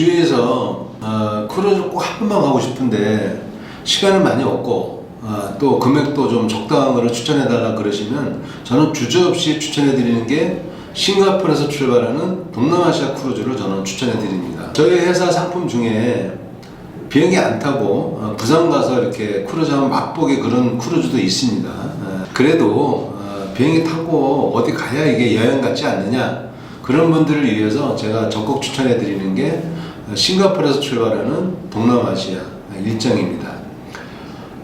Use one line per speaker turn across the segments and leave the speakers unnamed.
주위에서 어, 크루즈 꼭 한 번만 가고 싶은데 시간은 많이 없고 어, 또 금액도 좀 적당한 거를 추천해 달라 그러시면 저는 주저없이 추천해 드리는 게 싱가포르에서 출발하는 동남아시아 크루즈를 저는 추천해 드립니다. 저희 회사 상품 중에 비행기 안 타고 어, 부산 가서 이렇게 크루즈 한번 맛보기 그런 크루즈도 있습니다. 어, 그래도 어, 비행기 타고 어디 가야 이게 여행 같지 않느냐 그런 분들을 위해서 제가 적극 추천해 드리는 게 어, 싱가포르에서 출발하는 동남아시아 일정입니다.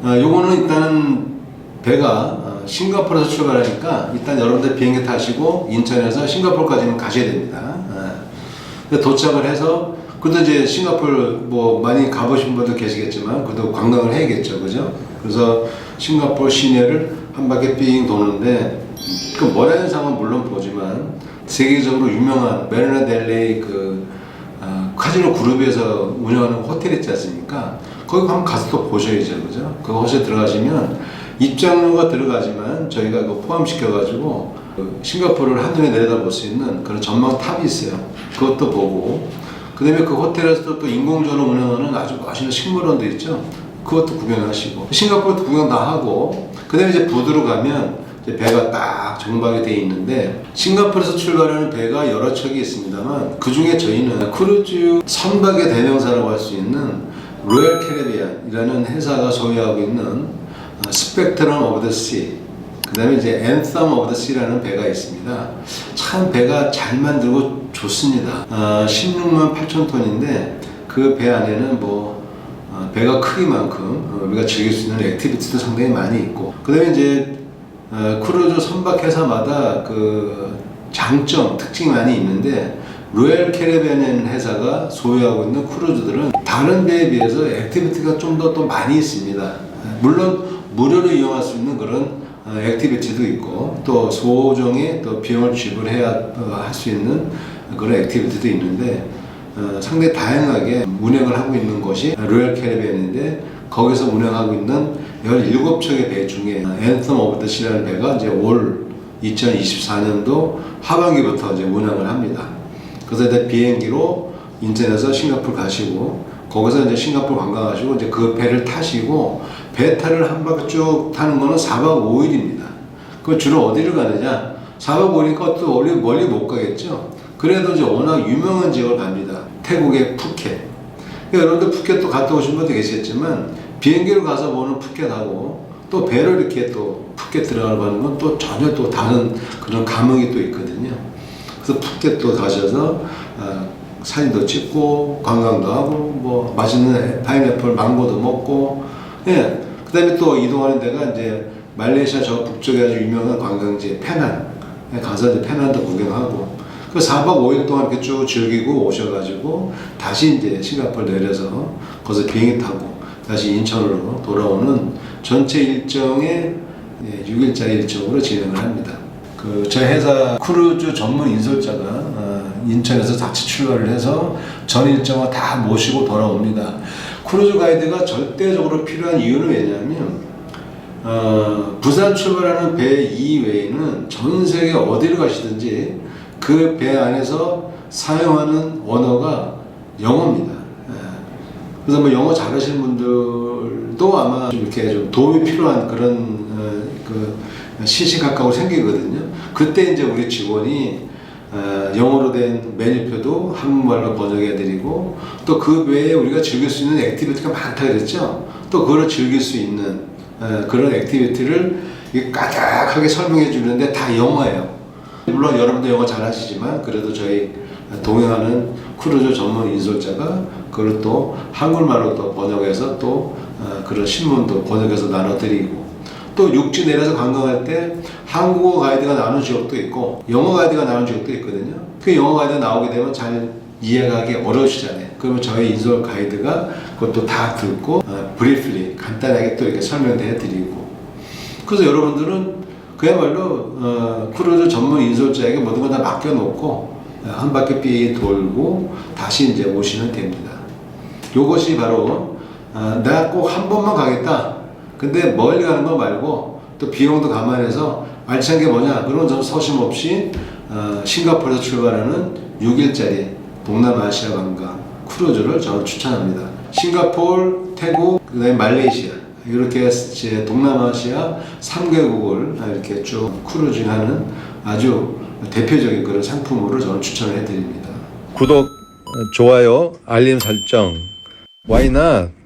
어, 요거는 일단은 배가 어, 싱가포르에서 출발하니까 일단 여러분들 비행기 타시고 인천에서 싱가포르까지는 가셔야 됩니다. 어. 근데 도착을 해서 그래도 이제 싱가포르 뭐 많이 가보신 분들 계시겠지만 그래도 관광을 해야겠죠, 그죠? 그래서 싱가포르 시내를 한 바퀴 삥 도는데 그 모래현상은 물론 보지만 세계적으로 유명한 메르나 델레이 그 어, 카지노 그룹에서 운영하는 호텔 있지 않습니까? 거기 한번 가서 또 보셔야죠, 그죠? 그 호텔 들어가시면 입장료가 들어가지만 저희가 그 포함시켜가지고 그 싱가포르를 한눈에 내려다볼 수 있는 그런 전망 탑이 있어요. 그것도 보고 그 다음에 그 호텔에서도 또 인공적으로 운영하는 아주 멋있는 식물원도 있죠. 그것도 구경하시고 싱가포르도 구경 다 하고 그 다음에 이제 부두로 가면 배가 딱 정박이 돼 있는데 싱가포르에서 출발하는 배가 여러 척이 있습니다만 그 중에 저희는 크루즈 선박의 대명사라고 할 수 있는 로얄 캐리비안이라는 회사가 소유하고 있는 스펙트럼 오브 더 씨. 그 다음에 이제 앤썸 오브 더 씨라는 배가 있습니다. 참 배가 잘 만들고 좋습니다. 어, 16만 8천 톤인데 그 배 안에는 뭐 어, 배가 크기만큼 어, 우리가 즐길 수 있는 액티비티도 상당히 많이 있고 그 다음에 이제 어, 크루즈 선박 회사마다 그 장점, 특징이 많이 있는데 로얄 캐리비안이라는 회사가 소유하고 있는 크루즈들은 다른 배에 비해서 액티비티가 좀 더 또 많이 있습니다. 물론 무료로 이용할 수 있는 그런 어, 액티비티도 있고 또 소정의 또 비용을 지불해야 어, 할수 있는 그런 액티비티도 있는데 어, 상당히 다양하게 운행을 하고 있는 것이 로얄 캐리비안인데 거기서 운행하고 있는 17척의 배 중에 앤썸 오브 더 시라는 배가 이제 올 2024년도 하반기부터 이제 운항을 합니다. 그래서 이제 비행기로 인천에서 싱가포르 가시고 거기서 이제 싱가포르 관광하시고 이제 그 배를 타시고 배탈을 한 바퀴 쭉 타는 거는 4박 5일입니다. 그 주로 어디를 가느냐? 4박 5일이니까 또 멀리 못 가겠죠? 그래도 이제 워낙 유명한 지역을 갑니다. 태국의 푸켓. 그러니까 여러분들 푸켓도 갔다 오신 분도 계시겠지만 비행기로 가서 보는 푸켓하고 또 배로 이렇게 또 푸켓 들어가는 건 또 전혀 또 다른 그런 감흥이 또 있거든요. 그래서 푸켓도 가셔서 어, 사진도 찍고 관광도 하고 뭐 맛있는 파인애플 망고도 먹고 예 그다음에 또 이동하는 데가 이제 말레이시아 저 북쪽에 아주 유명한 관광지 페난 에 가서 이제 페난도 구경하고 그 4박 5일 동안 이렇게 쭉 즐기고 오셔가지고 다시 이제 싱가포르 내려서 거기서 비행기 타고 다시 인천으로 돌아오는 전체 일정의 6일짜리 일정으로 진행을 합니다. 그 저희 회사 크루즈 전문 인솔자가 어, 인천에서 자체 출발을 해서 전 일정을 다 모시고 돌아옵니다. 크루즈 가이드가 절대적으로 필요한 이유는 왜냐하면 어, 부산 출발하는 배 이외에는 전 세계 어디를 가시든지 그 배 안에서 사용하는 언어가 영어입니다. 예. 그래서 뭐 영어 잘하시는 분들도 아마 좀 이렇게 좀 도움이 필요한 그런 어, 그 시시각각으로 생기거든요. 그때 이제 우리 직원이 어, 영어로 된 메뉴표도 한국말로 번역해드리고 또 그 외에 우리가 즐길 수 있는 액티비티가 많다 그랬죠. 또 그걸 즐길 수 있는 어, 그런 액티비티를 까딱하게 설명해 주는데 다 영어예요. 물론 여러분도 영어 잘하시지만 그래도 저희 동행하는 크루즈 전문 인솔자가 그걸 또 한국말로 또 번역해서 또 어, 그런 신문도 번역해서 나눠드리고 또 육지 내려서 관광할 때 한국어 가이드가 나오는 지역도 있고 영어 가이드가 나오는 지역도 있거든요. 그 영어 가이드가 나오게 되면 잘 이해가기 어려우시잖아요. 그러면 저희 인솔 가이드가 그것도 다 듣고 어, 브리플리 간단하게 또 이렇게 설명도 해드리고 그래서 여러분들은 그야말로 어, 크루즈 전문 인솔자에게 모든 걸 다 맡겨놓고 어, 한 바퀴 삐 돌고 다시 이제 오시면 됩니다. 요것이 바로 어, 내가 꼭 한 번만 가겠다. 근데 멀리 가는 거 말고 또 비용도 감안해서 알찬 게 뭐냐? 그런 좀 서심 없이 어, 싱가포르에서 출발하는 6일짜리 동남아시아 관광 크루즈를 저는 추천합니다. 싱가포르, 태국, 그다음에 말레이시아 이렇게 이제 동남아시아 3개국을 이렇게 쭉 크루징하는 아주 대표적인 그런 상품으로 저는 추천을 해드립니다.
구독, 좋아요, 알림 설정. Not?